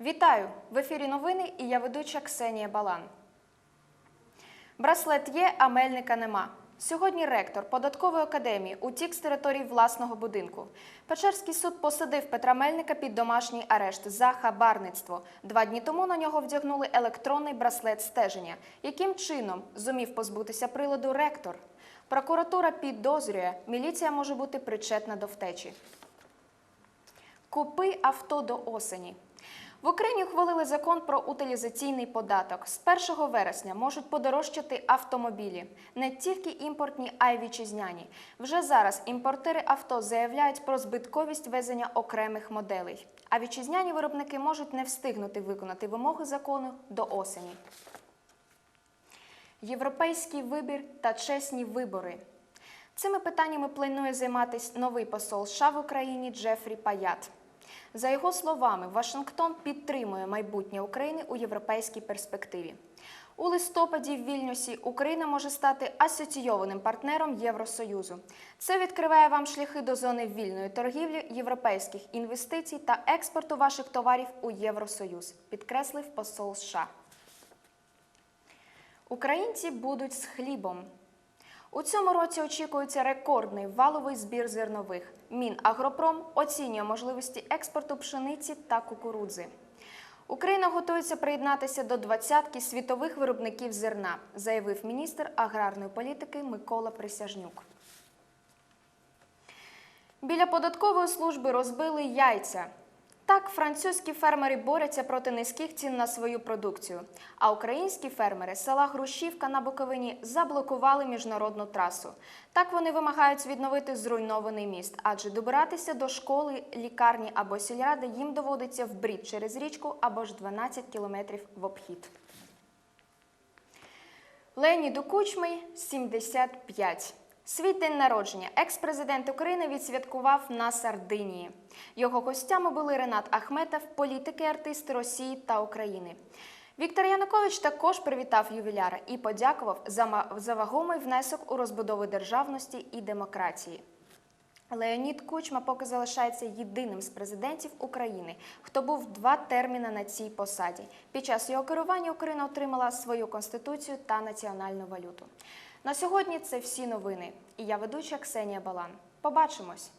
Вітаю! В ефірі новини і я ведуча Ксенія Балан. Браслет є, а мельника нема. Сьогодні ректор податкової академії утік з території власного будинку. Печерський суд посадив Петра Мельника під домашній арешт за хабарництво. Два дні тому на нього вдягнули електронний браслет стеження. Яким чином зумів позбутися приладу ректор? Прокуратура підозрює, міліція може бути причетна до втечі. Купи авто до осені. В Україні ухвалили закон про утилізаційний податок. З 1 вересня можуть подорожчати автомобілі, не тільки імпортні, а й вітчизняні. Вже зараз імпортери авто заявляють про збитковість везення окремих моделей. А вітчизняні виробники можуть не встигнути виконати вимоги закону до осені. Європейський вибір та чесні вибори. Цими питаннями планує займатися новий посол США в Україні Джефрі Паят. За його словами, Вашингтон підтримує майбутнє України у європейській перспективі. У листопаді в Вільнюсі Україна може стати асоційованим партнером Євросоюзу. Це відкриває вам шляхи до зони вільної торгівлі, європейських інвестицій та експорту ваших товарів у Євросоюз, підкреслив посол США. Українці будуть з хлібом. У цьому році очікується рекордний валовий збір зернових. Мінагропром оцінює можливості експорту пшениці та кукурудзи. Україна готується приєднатися до двадцятки світових виробників зерна, заявив міністр аграрної політики Микола Присяжнюк. Біля податкової служби розбили яйця. Так, французькі фермери борються проти низьких цін на свою продукцію. А українські фермери села Грушівка на Буковині заблокували міжнародну трасу. Так вони вимагають відновити зруйнований міст, адже добиратися до школи, лікарні або сільради їм доводиться в брід через річку або ж 12 кілометрів в обхід. Леоніду Кучмий 75. Свій день народження екс-президент України відсвяткував на Сардинії. Його гостями були Ренат Ахметов, політики, артисти Росії та України. Віктор Янукович також привітав ювіляра і подякував за вагомий внесок у розбудову державності і демократії. Леонід Кучма поки залишається єдиним з президентів України, хто був два терміни на цій посаді. Під час його керування Україна отримала свою конституцію та національну валюту. На сьогодні це всі новини. І я ведуча Ксенія Балан. Побачимось!